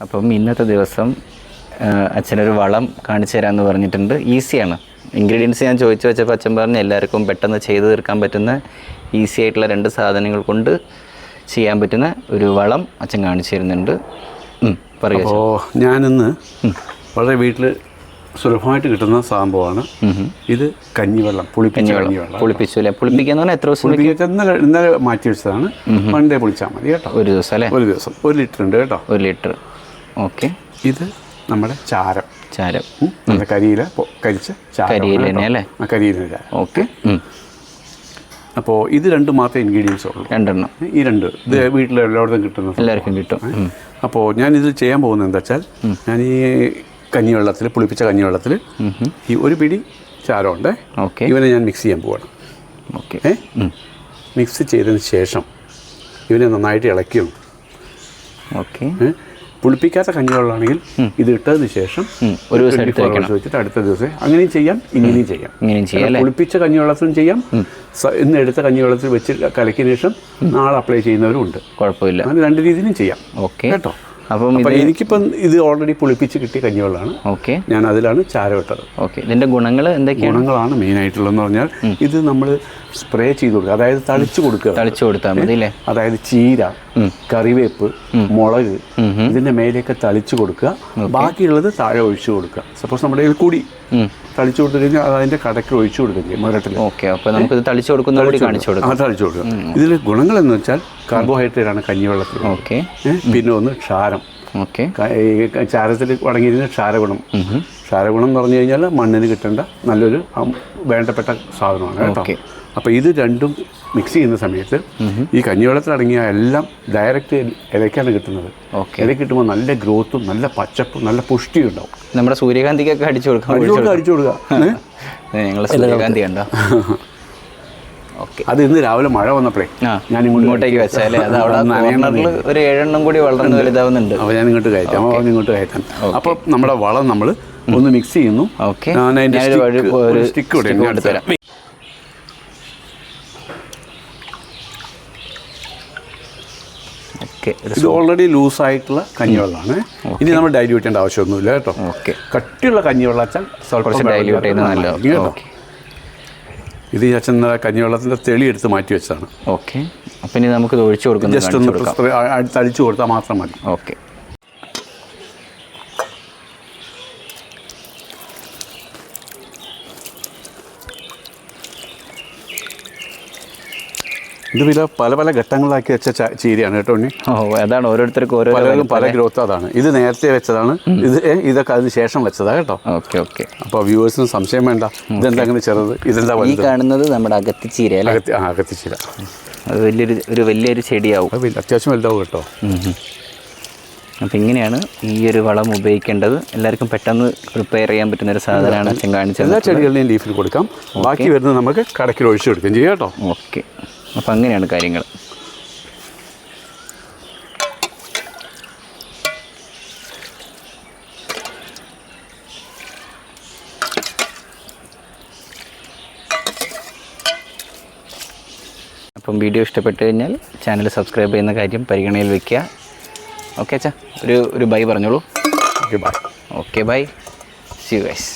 അപ്പം ഇന്നത്തെ ദിവസം അച്ഛനൊരു വളം കാണിച്ചു തരാമെന്ന് പറഞ്ഞിട്ടുണ്ട്. ഈസിയാണ്. ഇൻഗ്രീഡിയൻസ് ഞാൻ ചോദിച്ചു വെച്ചപ്പോൾ അച്ഛൻ പറഞ്ഞു എല്ലാവർക്കും പെട്ടെന്ന് ചെയ്തു തീർക്കാൻ പറ്റുന്ന ഈസി ആയിട്ടുള്ള രണ്ട് സാധനങ്ങൾ കൊണ്ട് ചെയ്യാൻ പറ്റുന്ന ഒരു വളം അച്ഛൻ കാണിച്ചു തരുന്നുണ്ട്. പറയുക. അപ്പോൾ ഞാനിന്ന് വളരെ വീട്ടിൽ സുലഭമായിട്ട് കിട്ടുന്ന സംഭവമാണ് ഇത് കഞ്ഞിവെള്ളം പുളിപ്പിച്ച കഞ്ഞിവെള്ളം. പുളിപ്പിച്ചു അല്ലേ? പുളിപ്പിക്കാന്ന് പറഞ്ഞാൽ എത്ര ദിവസം ഇന്നലെ ഇന്നലെ മാറ്റി വെച്ചതാണ്. മൺഡേ പുളിച്ചാൽ മതി കേട്ടോ. ഒരു ദിവസം അല്ലേ? ഒരു ദിവസം. ഒരു ലിറ്റർ ഉണ്ട് കേട്ടോ. ഒരു ലിറ്റർ. ഓക്കെ. ഇത് നമ്മുടെ ചാരം. ചാരം. നമ്മുടെ കരിയില കരിച്ച ചാരം കരിയില അല്ലേ കരിയില ഓക്കെ. അപ്പോൾ ഇത് രണ്ട് മാത്രമേ ഇൻഗ്രീഡിയൻസ് ഉള്ളൂ. രണ്ടെണ്ണം. ഈ രണ്ട്. ഇത് വീട്ടിലെല്ലായിടത്തും കിട്ടുന്ന എല്ലാവർക്കും കിട്ടും. അപ്പോൾ ഞാൻ ഇത് ചെയ്യാൻ പോകുന്നത് എന്താ വെച്ചാൽ ഞാൻ ഈ കഞ്ഞിവെള്ളത്തിൽ പുളിപ്പിച്ച കഞ്ഞിവെള്ളത്തിൽ ഈ ഒരു പിടി ചാരമുണ്ട്. ഓക്കെ. ഇവനെ ഞാൻ മിക്സ് ചെയ്യാൻ പോവാണ്. ഓക്കെ. ഏ? മിക്സ് ചെയ്തതിന് ശേഷം ഇവനെ നന്നായിട്ട് ഇളക്കിയും ഓക്കെ? പുളിപ്പിക്കാത്ത കഞ്ഞിവെള്ളമാണെങ്കിൽ ഇത് ഇട്ടതിന് ശേഷം ഒരു ദിവസം 24 എടുത്ത് വെക്കണം. hours വെച്ചിട്ട് അടുത്ത ദിവസം അങ്ങനെയും ചെയ്യാം ഇങ്ങനെയും ചെയ്യാം. ഇങ്ങനെയും ചെയ്യാം പുളിപ്പിച്ച കഞ്ഞിവെള്ളത്തിലും ചെയ്യാം. ഇന്ന് എടുത്ത കഞ്ഞിവെള്ളത്തിൽ വെച്ച് കലക്കിയ ശേഷം നാളെ അപ്ലൈ ചെയ്യുന്നവരും ഉണ്ട്. കുഴപ്പമില്ല. അങ്ങനെ രണ്ട് രീതിയിലും ചെയ്യാം. ഓക്കെ. കേട്ടോ? അപ്പം ഇത് എനിക്കിപ്പം ഇത് ഓൾറെഡി പുളിപ്പിച്ച് കിട്ടിയ കഞ്ഞിവെള്ളമാണ്. ഓക്കെ. ഞാൻ അതിലാണ് ചാരവിട്ടത് ഓക്കെ. ഇതിന്റെ ഗുണങ്ങൾ എന്തൊക്കെയാണ്? ഗുണങ്ങളാണ് മെയിൻ ആയിട്ടുള്ളതെന്ന് പറഞ്ഞാൽ ഇത് നമ്മൾ സ്പ്രേ ചെയ്ത് കൊടുക്കുക. അതായത് തളിച്ചു കൊടുക്കുക. തളിച്ചു കൊടുത്താൽ മതി അല്ലേ? അതായത് ചീര കറിവേപ്പ് മുളക് ഇതിന്റെ മേലെയൊക്കെ തളിച്ചു കൊടുക്കുക. ബാക്കിയുള്ളത് താഴെ ഒഴിച്ചു കൊടുക്കുക. സപ്പോസ് നമ്മുടെ കയ്യിൽ കൂടി തളിച്ചു കൊടുത്തു കഴിഞ്ഞാൽ അത് അതിന്റെ കടക്ക് ഒഴിച്ചു കൊടുക്കുക മരത്തിൽ ഓക്കെ. അപ്പോൾ നമുക്ക് തളിച്ചു കൊടുക്കുന്ന തളിച്ചു കൊടുക്കുക. ഇതിൽ ഗുണങ്ങൾ എന്ന് വെച്ചാൽ കാർബോഹൈഡ്രേറ്റ് ആണ് കഞ്ഞിവെള്ളത്തിൽ ഓക്കെ പിന്നെ ഒന്ന് ക്ഷാരം. ഓക്കെ. ചാരത്തിൽ അടങ്ങിയിരുന്ന ക്ഷാരഗുണം. ക്ഷാരഗുണം എന്ന് പറഞ്ഞു കഴിഞ്ഞാൽ മണ്ണിന് കിട്ടേണ്ട നല്ലൊരു വേണ്ടപ്പെട്ട സാധനമാണ് കേട്ടോ. ഓക്കെ. അപ്പോൾ ഇത് രണ്ടും മിക്സ് ചെയ്യുന്ന സമയത്ത് ഈ കഞ്ഞിവെള്ളത്തിൽ അടങ്ങിയ എല്ലാം ഡയറക്റ്റ് ഇലയ്ക്കാണ് കിട്ടുന്നത്. ഓക്കെ. ഇല കിട്ടുമ്പോൾ നല്ല ഗ്രോത്തും നല്ല പച്ചപ്പും നല്ല പുഷ്ടിയും ഉണ്ടാവും. നമ്മുടെ സൂര്യകാന്തിക്കൊക്കെ അടിച്ചു കൊടുക്കാം അടിച്ചു കൊടുക്കുക ഞങ്ങൾ സൂര്യകാന്തി ഓക്കെ അത് ഇന്ന് രാവിലെ മഴ വന്നപ്പോഴേ ഞാൻ ഇങ്ങോട്ട് ഇങ്ങോട്ടേക്ക് വെച്ചാലേ ഒരു ഏഴെണ്ണം കൂടി വളർന്ന് വലുതാവുന്നുണ്ട്. അപ്പോൾ ഞാൻ ഇങ്ങോട്ട് കയറ്റാം അപ്പൊ ഇങ്ങോട്ട് കയറ്റാം അപ്പോൾ നമ്മുടെ വളം നമ്മൾ ഒന്ന് മിക്സ് ചെയ്യുന്നു. ഓക്കെ. സ്റ്റിക്ക് കൂടെ കൊടുത്തു ഇത് ഓൾറെഡി ലൂസ് ആയിട്ടുള്ള കഞ്ഞിവെള്ളമാണ്. ഇനി നമ്മൾ ഡൈല്യൂട്ട് ചെയ്യേണ്ട ആവശ്യമൊന്നുമില്ല കേട്ടോ. കട്ടിയുള്ള കഞ്ഞിവെള്ളം വെച്ചാൽ dilute ചെയ്യുന്നത് നല്ലതാണ്. കേട്ടോ. ഇത് ഈ അച്ഛൻ കഞ്ഞിവെള്ളത്തിന്റെ തെളി എടുത്ത് മാറ്റി വെച്ചതാണ്. ഓക്കെ. അപ്പം ഇനി നമുക്ക് ഒഴിച്ചു കൊടുക്കുന്നത് ജസ്റ്റ് ഒന്ന് കൊടുക്കാം. തളിച്ചു കൊടുത്താൽ മാത്രം മതി. ഓക്കെ. ഇത് വില പല പല ഘട്ടങ്ങളിലാക്കി വെച്ച ചീരയാണ് കേട്ടോ ഉണ്ണി. ഓ അതാണ് ഓരോരുത്തർക്കും ഓരോ പലർക്കും പല ഗ്രോത്ത് അതാണ്. ഇത് നേരത്തെ വെച്ചതാണ്. ഇത് ഇതൊക്കെ അതിന് ശേഷം വെച്ചതാണ് കേട്ടോ. Okay okay. അപ്പോൾ വ്യൂവേഴ്സിന് സംശയം വേണ്ട. ഇതെന്താ അങ്ങനെ ചെറുത്? ഇതെന്താ ഈ കാണുന്നത് നമ്മുടെ അകത്തി ചീര അകത്തി ചീര. അത് വലിയൊരു ഒരു വലിയൊരു ചെടിയാവും. അത് അത്യാവശ്യം വലുതാവും കേട്ടോ. അപ്പം ഇങ്ങനെയാണ് ഈ ഒരു വളം ഉപയോഗിക്കേണ്ടത്. എല്ലാവർക്കും പെട്ടെന്ന് പ്രിപ്പയർ ചെയ്യാൻ പറ്റുന്ന ഒരു സാധനമാണ് അച്ഛൻ കാണിച്ചത്. എല്ലാ ചെടികളിലും ലീഫിൽ കൊടുക്കാം. ബാക്കി വരുന്നത് നമുക്ക് കടക്കിൽ ഒഴിച്ചു കൊടുക്കുകയും ചെയ്യാം കേട്ടോ. ഓക്കെ. അപ്പം അങ്ങനെയാണ് കാര്യങ്ങൾ. അപ്പം വീഡിയോ ഇഷ്ടപ്പെട്ടു കഴിഞ്ഞാൽ ചാനൽ സബ്സ്ക്രൈബ് ചെയ്യുന്ന കാര്യം പരിഗണയിൽ വെക്കുക. ഓക്കെ അച്ഛാ ഒരു ഒരു ബൈ പറഞ്ഞോളൂ. Okay bye okay bye see you guys